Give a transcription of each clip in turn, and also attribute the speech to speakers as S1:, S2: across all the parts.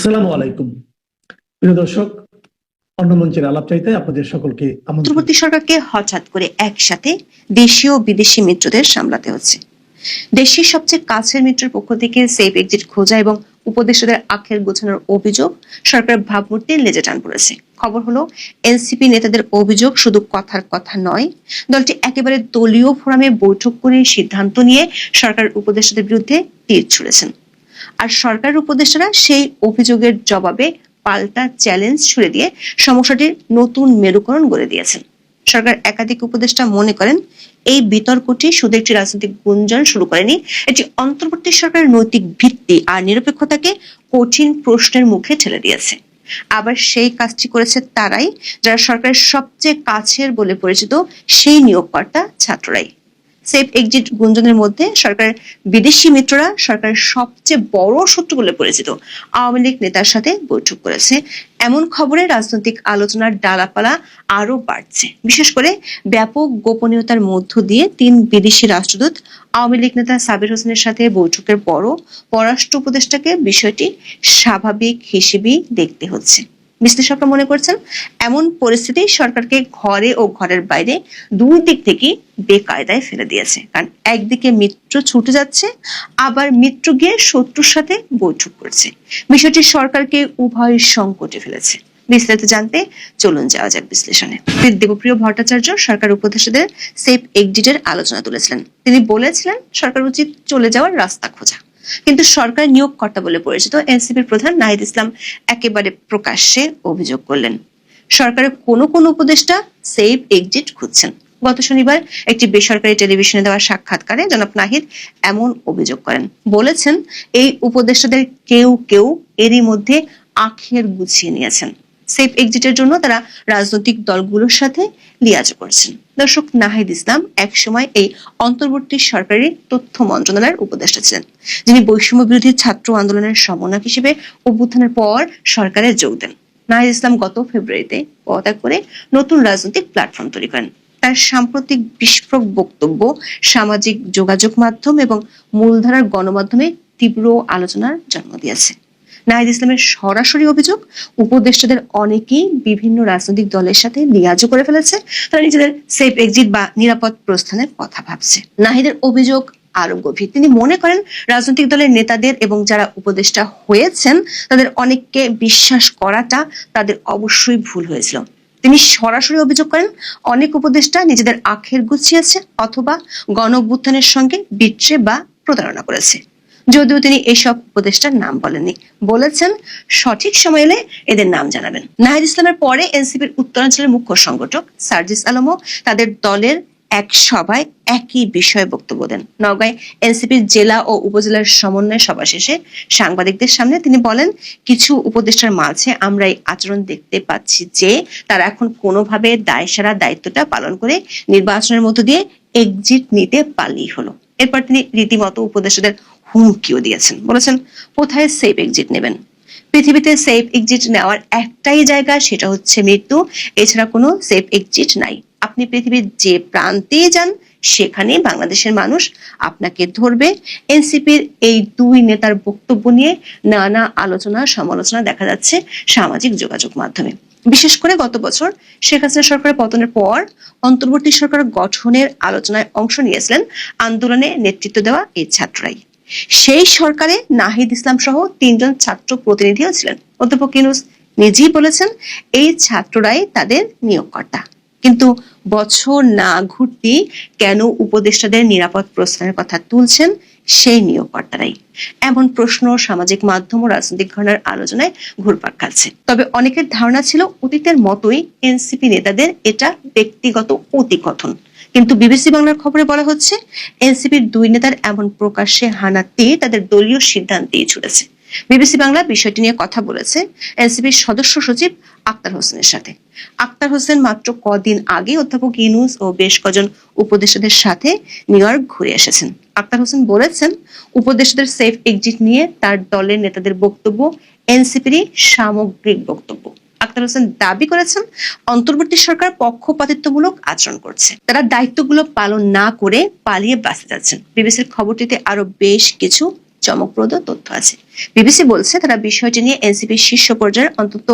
S1: আসসালামু আলাইকুম। প্রিয় দর্শক, অন্য মঞ্চের আলাপ চাইতে আপনাদের সকলকে আমন্ত্রণ।
S2: সরকারকে হঠাৎ করে একসাথে দেশীয় বিদেশি মিত্রদের সামলাতে হচ্ছে। দেশের সবচেয়ে কাছের মিত্রের পক্ষ থেকে সেফ এক্সিট খোঁজা এবং উপদেষ্টাদের আখের গোছানোর অভিযোগ সরকার ভাবমূর্তি লেজে টান পড়েছে। খবর হলো, এনসিপি নেতাদের অভিযোগ শুধু কথার কথা নয়, দলটি একেবারে দলীয় ফোরামে বৈঠক করে সিদ্ধান্ত নিয়ে সরকার উপদেষ্টাদের বিরুদ্ধে তীর ছুড়েছেন। আর সরকার উপদেষ্টারা সেই অভিযোগের জবাবে পাল্টা চ্যালেঞ্জ ছুড়ে দিয়ে সমস্যাটির নতুন মেরুকরণ গড়ে দিয়েছেন। সরকার একাধিক উপদেষ্টা মনে করেন, এই বিতর্কটি শুধু একটি রাজনৈতিক গুঞ্জন শুরু করেনি, এটি অন্তর্বর্তী সরকারের নৈতিক ভিত্তি আর নিরপেক্ষতাকে কঠিন প্রশ্নের মুখে ঠেলে দিয়েছে। আবার সেই কাজটি করেছে তারাই, যারা সরকারের সবচেয়ে কাছের বলে পরিচিত সেই নিয়োগকর্তা ছাত্ররাই। সেফ এক্সিট গুঞ্জনের মধ্যে সরকারের বিদেশি মিত্ররা সরকারের সবচেয়ে বড় শত্রু বলে পরিচিত। আওয়ামী লীগ নেতার সাথে বৈঠক করেছে। এমন খবরে রাজনৈতিক আলোচনার ডালাপালা আরও বাড়ছে। বিশেষ করে ব্যাপক গোপনীয়তার মধ্য দিয়ে তিন বিদেশি রাষ্ট্রদূত, আওয়ামী লীগ নেতা সাবির হোসেনের সাথে বৈঠকের পরও পররাষ্ট্র উপদেষ্টাকে বিষয়টি স্বাভাবিক হিসেবেই দেখতে হচ্ছে। বিশ্লেষকরা মনে করছেন, এমন পরিস্থিতি সরকারকে ঘরে ও ঘরের বাইরে দুই দিক থেকে বেকায়দায় ফেলে দিয়েছে। কারণ একদিকে মিত্র ছুটে যাচ্ছে, আবার মিত্র গিয়ে শত্রুর সাথে বৈঠক করছে। বিষয়টি সরকারকে উভয় সংকটে ফেলেছে। বিস্তারিত জানতে চলুন যাওয়া যাক বিশ্লেষণে। দেবপ্রিয় ভট্টাচার্য সরকার উপদেষ্টাদের সেফ এক্সিটের আলোচনা তুলেছিলেন। তিনি বলেছিলেন, সরকার উচিত চলে যাওয়ার রাস্তা খোঁজা। কিন্তু সরকার নিয়োগকর্তা বলে পরিচিত এনসিপির প্রধান নাহিদ ইসলাম একেবারে প্রকাশ্যে অভিযোগ করলেন। সরকারের কোনো কোনো উপদেষ্টা সেফ এক্সিট খুঁজছেন। গত শনিবার একটি বেসরকারি টেলিভিশনে দেওয়া সাক্ষাৎকারে জনাব নাহিদ এমন অভিযোগ করেন। বলেছেন, এই উপদেষ্টাদের কেউ কেউ এরই মধ্যে আখের গুছিয়ে নিয়েছেন। সেফ এক্সিটের জন্য তারা রাজনৈতিক দলগুলোর সাথে লিয়াজ করছেন। দর্শক, নাহিদ ইসলাম একসময় এই অন্তর্বর্তী সরকারি তথ্য মন্ত্রণালয়ের উপদেষ্টা ছিলেন। যিনি বৈষম্য বিরোধী ছাত্র আন্দোলনের সমন্বয়ক হিসেবে অভ্যুত্থানের পর সরকারে যোগ দেন। নাহিদ ইসলাম গত ফেব্রুয়ারিতে পদত্যাগ করে নতুন রাজনৈতিক প্ল্যাটফর্ম তৈরি করেন। তার সাম্প্রতিক বিস্ফোরক বক্তব্য, সামাজিক যোগাযোগ মাধ্যম এবং মূলধারার গণমাধ্যমে তীব্র আলোচনার জন্ম দিয়েছে। নাহিদ ইসলামের সরাসরি অভিযোগ, উপদেষ্টাদের অনেকেই বিভিন্ন রাজনৈতিক দলের সাথে লিয়াজও করে ফেলেছে। তারা নিজেদের সেফ এক্সিট বা নিরাপদ প্রস্থানের কথা ভাবছে। নাহিদের অভিযোগ আরও গভীর। তিনি মনে করেন, রাজনৈতিক দলের নেতাদের এবং যারা উপদেষ্টা হয়েছেন, তাদের অনেককে বিশ্বাস করাটা তাদের অবশ্যই ভুল হয়েছিল। তিনি সরাসরি অভিযোগ করেন, অনেক উপদেষ্টা নিজেদের আখের গুছিয়েছে অথবা গণ সঙ্গে বিট্রে বা প্রতারণা করেছে। যদিও তিনি এসব উপদেষ্টার নাম বলেননি। বলেছেন, সঠিক সময় এলে এদের নাম জানাবেন। নাহিদ ইসলামের পরে এনসিপির উত্তরাঞ্চলের মুখ্য সংগঠক সার্জিস আলমও তাদের দলের এক সভায় একই বিষয়ে বক্তব্য দেন। নওগাঁয় এনসিপির জেলা ও উপজেলার সমন্বয় সভা শেষে সাংবাদিকদের সামনে তিনি বলেন, কিছু উপদেষ্টার মাঝে আমরা এই আচরণ দেখতে পাচ্ছি যে তারা এখন কোনোভাবে দায়সারা দায়িত্বটা পালন করে নির্বাচনের মধ্য দিয়ে এক্সিট নিতে পারলেই হলো। এরপর তিনি রীতিমতো উপদেষ্টাদের হুমকিও দিয়েছেন। বলেছেন, কোথায় সেফ এক্সিট নেবেন? পৃথিবীতে সেফ এক্সিট নেওয়ার একটাই জায়গা সেটা হচ্ছে মৃত্যু। এছাড়া কোনো সেফ এক্সিট নাই। আপনি পৃথিবীর যে প্রান্তে যান সেখানে বাংলাদেশের মানুষ আপনাকে ধরবে। এনসিপির এই দুই নেতার বক্তব্য নিয়ে নানা আলোচনা, সমালোচনা দেখা যাচ্ছে সামাজিক যোগাযোগ মাধ্যমে। বিশেষ করে গত বছর শেখ হাসিনা সরকারের পতনের পর অন্তর্বর্তী সরকার গঠনের আলোচনায় অংশ নিয়েছিলেন। আন্দোলনে নেতৃত্ব দেওয়া এই ছাত্ররাই। সেই সরকারে নাহিদ ইসলাম সহ তিনজন ছাত্র প্রতিনিধিও ছিলেন। অধ্যাপক ইউনুস নিজেই বলেছেন, এই ছাত্ররাই তাদের নিয়োগকর্তা। কিন্তু বছর না ঘুরতেই কেন উপদেষ্টাদের নিরাপদ প্রস্থানের কথা তুলছেন সেই নিয়োগকর্তারাই? এমন প্রশ্ন সামাজিক মাধ্যম ও রাজনৈতিক ঘটনার আলোচনায় ঘুরপাক খাচ্ছে। তবে অনেকের ধারণা ছিল, অতীতের মতোই এনসিপি নেতাদের এটা ব্যক্তিগত অতিকথন। কিন্তু বিবিসি বাংলার খবরে বলা হচ্ছে, এনসিপির দুই নেতার এমন প্রকাশ্যে হানাতে তাদের দলীয় সিদ্ধান্তেই ছুটেছে। বিবিসি বাংলা বিষয়টি নিয়ে কথা বলেছে এনসিপির সদস্য সচিব আক্তার হোসেনের সাথে। আক্তার হোসেন মাত্র কদিন আগে অধ্যাপক ইনুস ও বেশ কজন উপদেষ্টাদের সাথে নিউ ইয়র্ক ঘুরে এসেছেন। আক্তার হোসেন বলেছেন, উপদেষ্টাদের সেফ এক্সিট নিয়ে তার দলের নেতাদের বক্তব্য এনসিপির সামগ্রিক বক্তব্য। আক্তার হোসেন দাবি করেছেন, অন্তর্বর্তী সরকার পক্ষপাতিত্বমূলক আচরণ করছে। তারা দায়িত্বগুলো পালন না করে পালিয়ে বাঁচতে যাচ্ছেন। বিবিসির খবরটিতে আরও বেশ কিছু চমকপ্রদ তথ্য আছে। বিবিসি বলছে, তারা বিষয়টি নিয়ে এনসিপির শীর্ষ পর্যায়ের অন্তত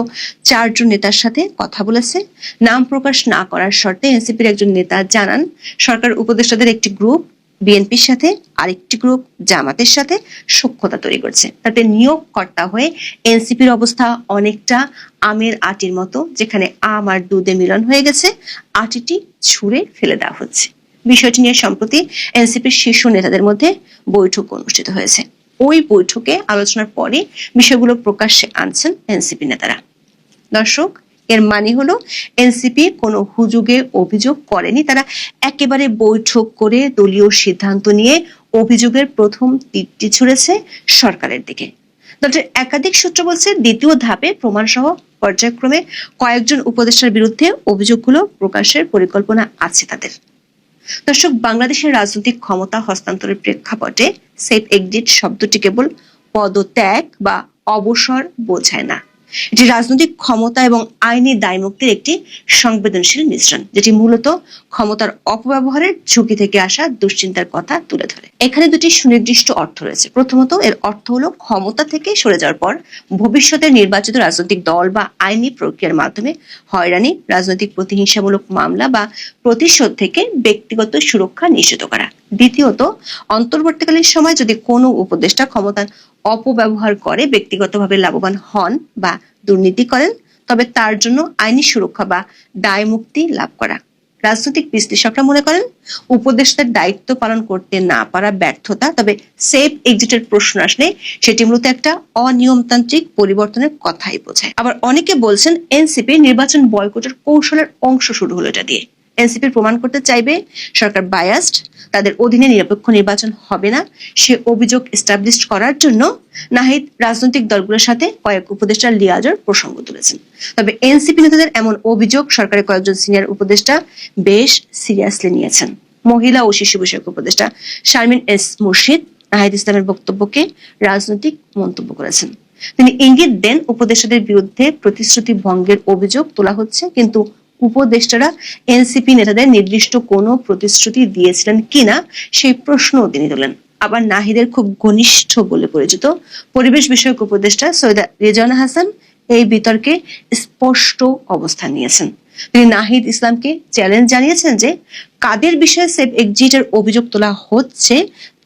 S2: চারজন নেতার সাথে কথা বলেছে। নাম প্রকাশ না করার শর্তে এনসিপির একজন নেতা জানান, সরকার উপদেষ্টাদের একটি গ্রুপ বিএনপির সাথে আরেকটি গ্রুপ জামাতের সাথে সখ্যতা তৈরি করছে। তাতে নিয়োগকর্তা হয়ে এনসিপির অবস্থা অনেকটা আমের আটির মতো, যেখানে আম আর দুধে মিলন হয়ে গেছে, আটিটি ছুঁড়ে ফেলে দেওয়া হচ্ছে। বিষয়টি নিয়ে সম্প্রতি এনসিপির শীর্ষ নেতাদের মধ্যে বৈঠক অনুষ্ঠিত হয়েছে। ওই বৈঠকে আলোচনার পরে বিষয়গুলো প্রকাশ্যে আনছেন এনসিপি নেতারা। দর্শক এর মানে হলো এনসিপি কোনো হুজুগে অভিযোগ করেনি। তারা একেবারে বৈঠক করে দলীয় সিদ্ধান্ত নিয়ে অভিযোগের প্রথম তীরটি ছুড়েছে সরকারের দিকে। দলটির একাধিক সূত্র বলছে দ্বিতীয় ধাপে প্রমাণ সহ পর্যায়ক্রমে কয়েকজন উপদেষ্টার বিরুদ্ধে অভিযোগগুলো প্রকাশের পরিকল্পনা আছে তাদের। দর্শক, বাংলাদেশের রাজনৈতিক ক্ষমতা হস্তান্তরের প্রেক্ষাপটে সেফ এক্সিট শব্দটি কেবল পদত্যাগ বা অবসর বোঝায় না। এটি রাজনৈতিক ক্ষমতা এবং আইনি দায়মুক্তির একটি সংবেদনশীল মিশ্রণ, যেটি মূলত ক্ষমতার অপব্যবহারের ঝুঁকি থেকে আসা দুশ্চিন্তার কথা তুলে ধরে। এখানে দুটি সুনির্দিষ্ট অর্থ রয়েছে। প্রথমত, এর অর্থ হলো ক্ষমতা থেকে সরে যাওয়ার পর ভবিষ্যতে নির্বাচিত রাজনৈতিক দল বা আইনি প্রক্রিয়ার মাধ্যমে হয়রানি, রাজনৈতিক প্রতিহিংসামূলক মামলা বা প্রতিশোধ থেকে ব্যক্তিগত সুরক্ষা নিশ্চিত করা। দ্বিতীয়ত, অন্তর্বর্তীকালীন সময় যদি কোনো উপদেষ্টা ক্ষমতার অপব্যবহার করে, ব্যক্তিগতভাবে লাভবান হন বা দুর্নীতি করেন, তবে তার জন্য আইনি সুরক্ষা বা দায় মুক্তি লাভ করা। রাজনৈতিক বিশ্লেষকরা মনে করেন, উপদেষ্টার দায়িত্ব পালন করতে না পারা ব্যর্থতা, তবে সেফ এক্সিটের প্রশ্ন আসলে সেটি মূলত একটা অনিয়মতান্ত্রিক পরিবর্তনের কথাই বোঝায়। আবার অনেকে বলছেন, এনসিপি নির্বাচন বয়কটের কৌশলের অংশ শুরু হলো এটা দিয়ে। এনসিপি প্রমাণ করতে চাইবে, সরকার বায়াসড তাদের অধীনে নিরপেক্ষ নির্বাচন হবে না। সে অভিযোগ এস্টাবলিশ করার জন্য নাহিদ রাজনৈতিক দলগুলোর সাথে কয়েক উপদেষ্টা লিয়াজের প্রসঙ্গ তুলেছেন। তবে এনসিপি নেতাদের এমন অভিযোগ সরকারের কয়েকজন সিনিয়র উপদেষ্টা বেশ সিরিয়াসলি নিয়েছেন। মহিলা ও শিশু বিষয়ক উপদেষ্টা শারমিন এস মুর্শিদ নাহিদ ইসলামের বক্তব্যকে রাজনৈতিক মন্তব্য করেছেন। তিনি ইঙ্গিত দেন উপদেষ্টাদের বিরুদ্ধে প্রতিশ্রুতি ভঙ্গের অভিযোগ তোলা হচ্ছে, কিন্তু উপদেষ্টারা এনসিপি নেতাদের নির্দিষ্ট কোনো প্রতিশ্রুতি দিয়েছিলেন কিনা সেই প্রশ্ন তিনি তোলেন। আবার নাহিদের খুব ঘনিষ্ঠ বলে পরিচিত পরিবেশ বিষয়ক উপদেষ্টা সৈয়দা রেজানা হাসান এই বিতর্কে স্পষ্ট অবস্থান নিয়েছেন। তিনি নাহিদ ইসলামকে চ্যালেঞ্জ জানিয়েছেন যে কাদের বিষয়ে সেফ এক্সিটের অভিযোগ তোলা হচ্ছে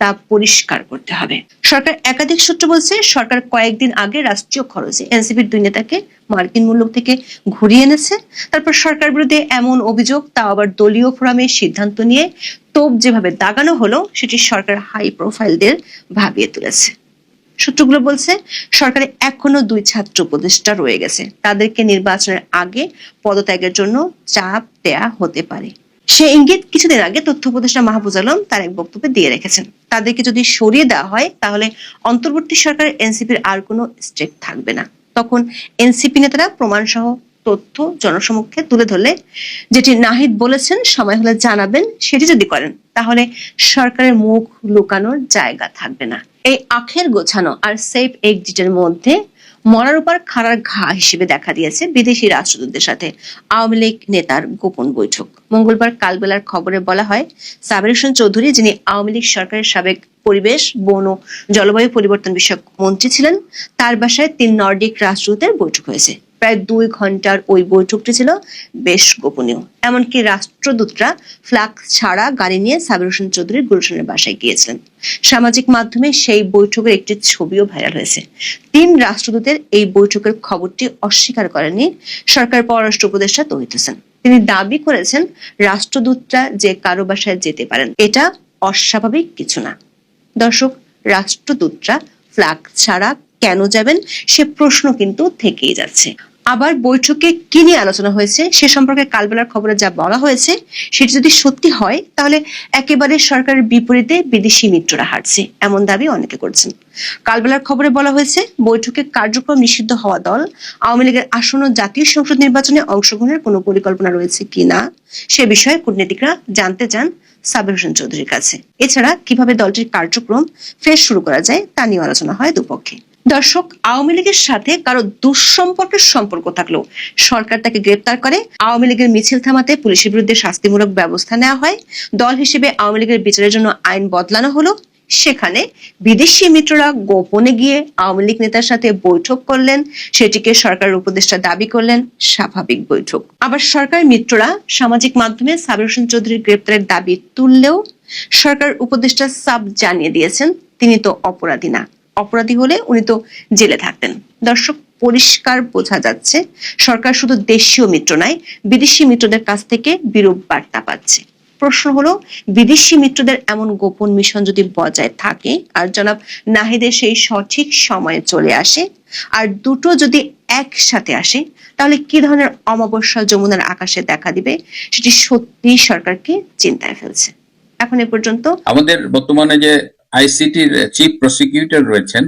S2: তা পরিষ্কার করতে হবে। সরকার একাধিক সূত্র বলছে সরকার কয়েকদিন আগে রাষ্ট্রীয় খরচে এনসিপির দুই নেতাকে মার্কিন মূল্য থেকে ঘুরিয়ে এনেছে। তারপর সরকার বিরুদ্ধে এমন অভিযোগ, তা আবার দলীয় ফোরামে সিদ্ধান্ত নিয়ে তোপ যেভাবে দাগানো হলো, সেটি সরকার হাই প্রোফাইলদের ভাবিয়ে তুলেছে। সূত্রগুলো বলছে সরকারে এখনও দুই ছাত্র উপদেষ্টা রয়ে গেছে। তাদেরকে নির্বাচনের আগে পদত্যাগের জন্য চাপ দেয়া হতে পারে। সে ইঙ্গিত কিছুদিন আগে তথ্য উপদেষ্টা মাহবুজ আলম তার এক বক্তব্যে দিয়ে রেখেছেন। তাদেরকে যদি সরিয়ে দেওয়া হয়, তাহলে অন্তর্বর্তী সরকারের এনসিপির আর কোনো স্টেক থাকবে না। তখন এনসিপি নেতারা প্রমাণ সহ তথ্য জনসমক্ষে তুলে ধরলে, যেটি নাহিদ বলেছেন, সময় হলে জানাবেন, সেটি যদি করেন, তাহলে সরকারের মুখ লুকানোর জায়গা থাকবে না। এই আখের গোছানো আর সেফ এক্সিটের মধ্যে মরার উপর খাড়ার ঘা হিসেবে দেখা দিয়েছে বিদেশি রাষ্ট্রদূতদের সাথে। আওয়ামী লীগ নেতার গোপন বৈঠক। মঙ্গলবার কালবেলার খবরে বলা হয়, সাবির হোসেন চৌধুরী, যিনি আওয়ামী লীগ সরকারের সাবেক পরিবেশ, বন ও জলবায়ু পরিবর্তন বিষয়ক মন্ত্রী ছিলেন, তার বাসায় তিন নর্ডিক রাষ্ট্রদূতের বৈঠক হয়েছে। প্রায় দুই ঘণ্টার ওই বৈঠকটি ছিল বেশ গোপনীয়। এমনকি রাষ্ট্রদূতরা ফ্ল্যাগ ছাড়া গাড়ি নিয়ে সাবির হোসেন চৌধুরীর গুলশানের বাসায় গিয়েছিলেন। সামাজিক মাধ্যমে সেই বৈঠকের একটি ছবিও ভাইরাল হয়েছে। তিন রাষ্ট্রদূতের এই বৈঠকের খবরটি অস্বীকার করেনি সরকার পররাষ্ট্র উপদেষ্টা তৌহিদ হোসেন। তিনি দাবি করেছেন, রাষ্ট্রদূতরা যে কারও বাসায় যেতে পারেন, এটা অস্বাভাবিক কিছু না। দর্শক, রাষ্ট্রদূতরা ফ্ল্যাগ ছাড়া কেন যাবেন সে প্রশ্ন কিন্তু থেকেই যাচ্ছে। আবার বৈঠকে কি নিয়ে আলোচনা হয়েছে, সে সম্পর্কে কালবেলার খবরে যা বলা হয়েছে, সেটি যদি সত্যি হয়, তাহলে একেবারে সরকারের বিপরীতে বিদেশি মিত্ররা হারছে, এমন দাবি অনেকে করছেন। কালবেলার খবরে বলা হয়েছে, বৈঠকে কার্যক্রম নিষিদ্ধ হওয়া দল, আওয়ামী লীগের আসন্ন জাতীয় সংসদ নির্বাচনে অংশগ্রহণের কোনো পরিকল্পনা রয়েছে কিনা সে বিষয়ে কূটনীতিকরা জানতে চান সাবির হোসেন চৌধুরীর কাছে। এছাড়া কীভাবে দলটির কার্যক্রম ফের শুরু করা যায়, তা নিয়ে আলোচনা হয় দুপক্ষে। দর্শক, আওয়ামী লীগের সাথে কারও দুঃসম্পর্কের সম্পর্ক থাকলেও সরকার তাকে গ্রেপ্তার করে। আওয়ামী লীগের মিছিল থামাতে পুলিশের বিরুদ্ধে শাস্তিমূলক ব্যবস্থা নেওয়া হয়। দল হিসেবে আওয়ামী লীগের বিচারের জন্য আইন বদলানো হলো। সেখানে বিদেশি মিত্ররা গোপনে গিয়ে আওয়ামী লীগ নেতার সাথে বৈঠক করলেন। সেটিকে সরকারের উপদেষ্টা দাবি করলেন। স্বাভাবিক বৈঠক। আবার সরকার মিত্ররা সামাজিক মাধ্যমে সাবির হোসেন চৌধুরীর গ্রেপ্তারের দাবি তুললেও সরকার উপদেষ্টা সাব জানিয়ে দিয়েছেন, তিনি তো অপরাধী না। অপরাধী হলে উনি তো জেলে থাকতেন। দর্শক, পরিষ্কার বোঝা যাচ্ছে, সরকার শুধু দেশীয় মিত্র নয়, বিদেশি মিত্রদের কাছ থেকে বিরূপ বার্তা পাচ্ছে। প্রশ্ন হলো, বিদেশি মিত্রদের এমন গোপন মিশন যদি বজায় থাকে, আর জনাব নাহিদের সেই সঠিক সময়ে চলে আসে, আর দুটো যদি একসাথে আসে, তাহলে কি ধরনের অমাবস্যা যমুনার আকাশে দেখা দিবে, সেটি সত্যি সরকারকে চিন্তায় ফেলছে। এখন এ পর্যন্ত
S3: আমাদের বর্তমানে যে আইসিটির চিফ প্রসিকিউটর রয়েছেন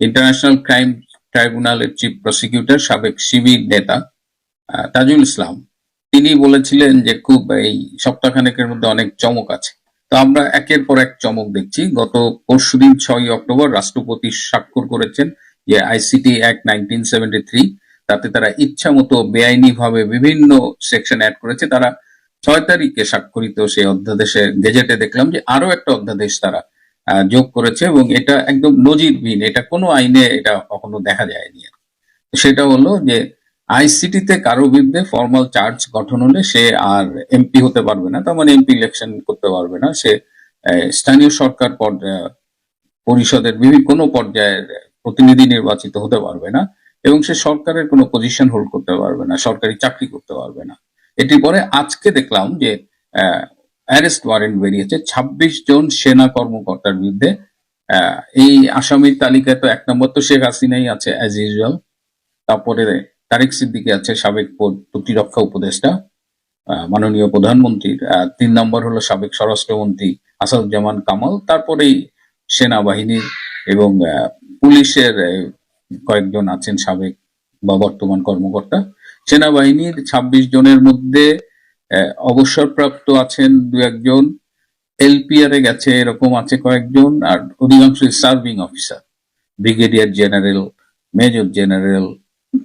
S3: ইন্টারন্যাশনাল ক্রাইম ট্রাইব্যুনালের চিফ প্রসিকিউটর সাবেক শিবির নেতা তাজুল ইসলাম। তিনি বলেছিলেন যে খুব এই সপ্তাহখানেকের মধ্যে অনেক চমক আছে। তো আমরা একের পর এক চমক দেখছি। গত পরশুদিন ছয় অক্টোবর রাষ্ট্রপতি স্বাক্ষর করেছেন যে ICT act nineteen seventy three, তাতে তারা ইচ্ছা মতো বেআইনি ভাবে বিভিন্ন সেকশন অ্যাড করেছে। তারা ছয় তারিখে স্বাক্ষরিত সেই অধ্যাদেশে গেজেটে দেখলাম যে আরও একটা অধ্যাদেশ তারা যোগ করেছে এবং এটা একদম নজিরবিহীন এটা কোনো আইনে এটা কখনো দেখা যায়নি। সেটা হলো যে আইসিটিতে কারও বিরুদ্ধে ফর্মাল চার্জ গঠন হলে সে আর এমপি হতে পারবে না, তার মানে এমপি ইলেকশন করতে পারবে না। সে স্থানীয় সরকার পরিষদের বিভিন্ন, কোনো পর্যায়ের প্রতিনিধি নির্বাচিত হতে পারবে না এবং সে সরকারের কোনো পজিশন হোল্ড করতে পারবে না, সরকারি চাকরি করতে পারবে না। এটি পরে আজকে দেখলাম যে অ্যারেস্ট ওয়ারেন্ট বেরিয়েছে। ২৬ জন সেনা কর্মকর্তার বিরুদ্ধে এই আসামির তালিকায় তো এক নম্বর তো শেখ হাসিনাই আছে অ্যাজ ইউজুয়াল তারপরে তারেক সিদ্দিকি আছে, সাবেক প্রতিরক্ষা উপদেষ্টা মাননীয় প্রধানমন্ত্রীর। তিন নম্বর হলো সাবেক স্বরাষ্ট্রমন্ত্রী আসাদুজ্জামান কামাল। তারপরেই সেনাবাহিনীর এবং পুলিশের কয়েকজন আছেন সাবেক বা বর্তমান কর্মকর্তা। সেনাবাহিনীর ২৬ জনের মধ্যে অবসরপ্রাপ্ত আছেন দু একজন। এলপিআর এ গেছে, এরকম আছে কয়েকজন, আর অধিকাংশ serving officer. Brigadier general, major general,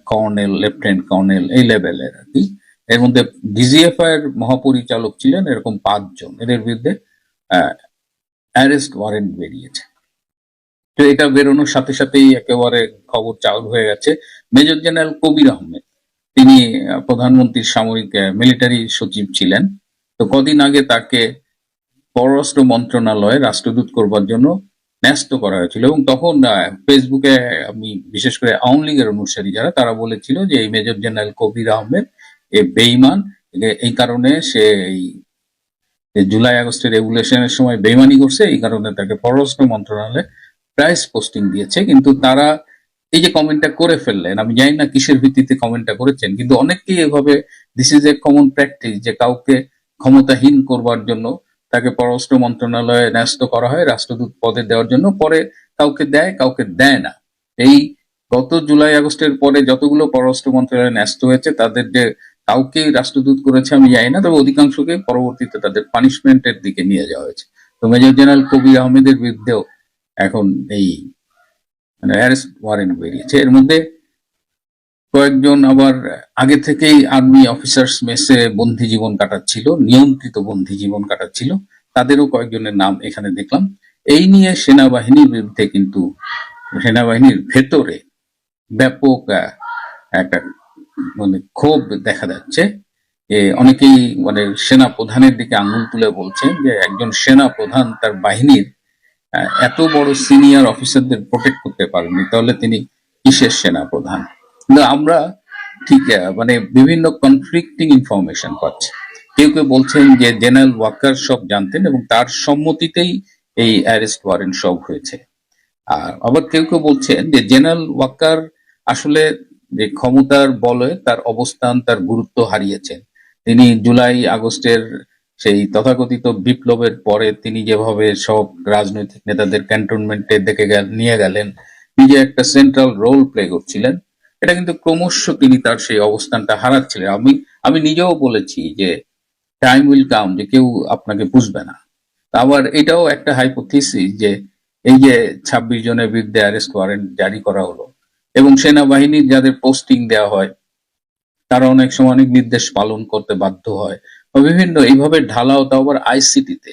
S3: colonel, lieutenant colonel, এই লেভেলের আর কি। এর মধ্যে ডিজিএফআই এর মহাপরিচালক ছিলেন এরকম পাঁচজন। এদের বিরুদ্ধে অ্যারেস্ট ওয়ারেন্ট বেরিয়েছে। তো এটা বেরোনোর সাথে সাথেই একেবারে খবর চালু হয়ে গেছে। Major general Kabir Ahmed. তিনি প্রধানমন্ত্রীর সামরিক মিলিটারি সচিব ছিলেন। তো কদিন আগে তাকে পররাষ্ট্র মন্ত্রণালয়ে রাষ্ট্রদূত করবার জন্য ন্যস্ত করা হয়েছিল এবং তখন ফেসবুকে আমি বিশেষ করে আওয়ামী লীগের অনুসারী যারা, তারা বলেছিল যে এই মেজর জেনারেল কবির আহমেদ এ বেইমান এই কারণে সে এই জুলাই আগস্টের রেগুলেশনের সময় বেইমানি করছে, এই কারণে তাকে পররাষ্ট্র মন্ত্রণালয়ে প্রাইস পোস্টিং দিয়েছে। কিন্তু তারা এই যে কমেন্টটা করে ফেললেন, আমি জানি না কিসের ভিত্তিতে কমেন্টটা করেছেন, কিন্তু অনেকেই এভাবে this is a common practice যে কাউকে ক্ষমতাহীন করবার জন্য তাকে পররাষ্ট্র মন্ত্রণালয়ে ন্যস্ত করা হয়, রাষ্ট্রদূত পদে দেওয়ার জন্য, পরে কাউকে দেয় কাউকে দেয় না। এই গত জুলাই আগস্টের পরে যতগুলো পররাষ্ট্র মন্ত্রণালয়ে ন্যস্ত হয়েছে, তাদের যে কাউকে রাষ্ট্রদূত করেছে আমি জানি না, তবে অধিকাংশকে পরবর্তীতে তাদের পানিশমেন্টের দিকে নিয়ে যাওয়া হয়েছে। তো মেজর জেনারেল কবির আহমেদের বিরুদ্ধেও এখন এই মানে অ্যারেস্ট ওয়ারেন্ট বেরিয়েছে এর মধ্যে কয়েকজন আবার আগে থেকেই আর্মি অফিসার্স মেসে বন্দি জীবন কাটাচ্ছিল, নিয়ন্ত্রিত বন্দি জীবন কাটাচ্ছিল। তাদেরও কয়েকজনের নাম এখানে দেখলাম। এই নিয়ে সেনাবাহিনীর বিরুদ্ধে কিন্তু, সেনাবাহিনীর ভেতরে ব্যাপক একটা মানে ক্ষোভ দেখা যাচ্ছে। অনেকেই মানে সেনা প্রধানের দিকে আঙুল তুলে বলছেন যে একজন সেনা প্রধান তার বাহিনীর এত বড় সিনিয়র অফিসারদের প্রোটেক্ট করতে পারেননি, তাহলে তিনি কিসের সেনা প্রধান আমরা ঠিক মানে বিভিন্ন কনফ্লিক্টিং ইনফরমেশন পাচ্ছি। কেউ কেউ বলছেন যে জেনারেল ওয়াকার সব জানতেন এবং তার সম্মতিতেই এই অ্যারেস্ট ওয়ারেন্ট সব হয়েছে। আর আবার কেউ কেউ বলছেন যে জেনারেল ওয়াকার আসলে যে ক্ষমতার বলে তার অবস্থান, তার গুরুত্ব হারিয়েছেন। তিনি জুলাই আগস্টের সেই তথাকথিত বিপ্লবের পরে তিনি যেভাবে সব রাজনৈতিক নেতাদের ক্যান্টনমেন্টে দেখে নিয়ে গেলেন, নিজে একটা সেন্ট্রাল রোল প্লে করছিলেন, এটা কিন্তু ক্রমশ তিনি তার সেই অবস্থানটা হারাচ্ছিলেন। আমি আমি নিজেও বলেছি যে টাইম উইল কাম যে কেউ আপনাকে বুঝবে না। আবার এটাও একটা হাইপোথিসিস যে এই যে ছাব্বিশ জনের বিরুদ্ধে অ্যারেস্ট ওয়ারেন্ট জারি করা হলো এবং সেনাবাহিনীর যাদের পোস্টিং দেওয়া হয়, তারা অনেক সময় অনেক নির্দেশ পালন করতে বাধ্য হয়। বিভিন্ন এইভাবে ঢালাও তাও আবার আইসিটিতে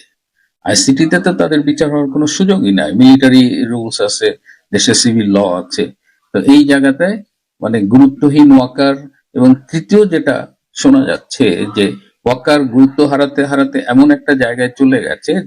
S3: আইসিটিতে তো। তাদের বিচার হওয়ার কোনো সুযোগই নাই। মিলিটারি রুলস আছে দেশে সিভিল ল আছে। তো এই জায়গাতে মানে গুরুত্বহীন ওয়াকার এবং তৃতীয় যেটা শোনা যাচ্ছে যে ওয়াকার গুরুত্ব হারাতে হারাতে এমন একটা জায়গায় চলে গেছে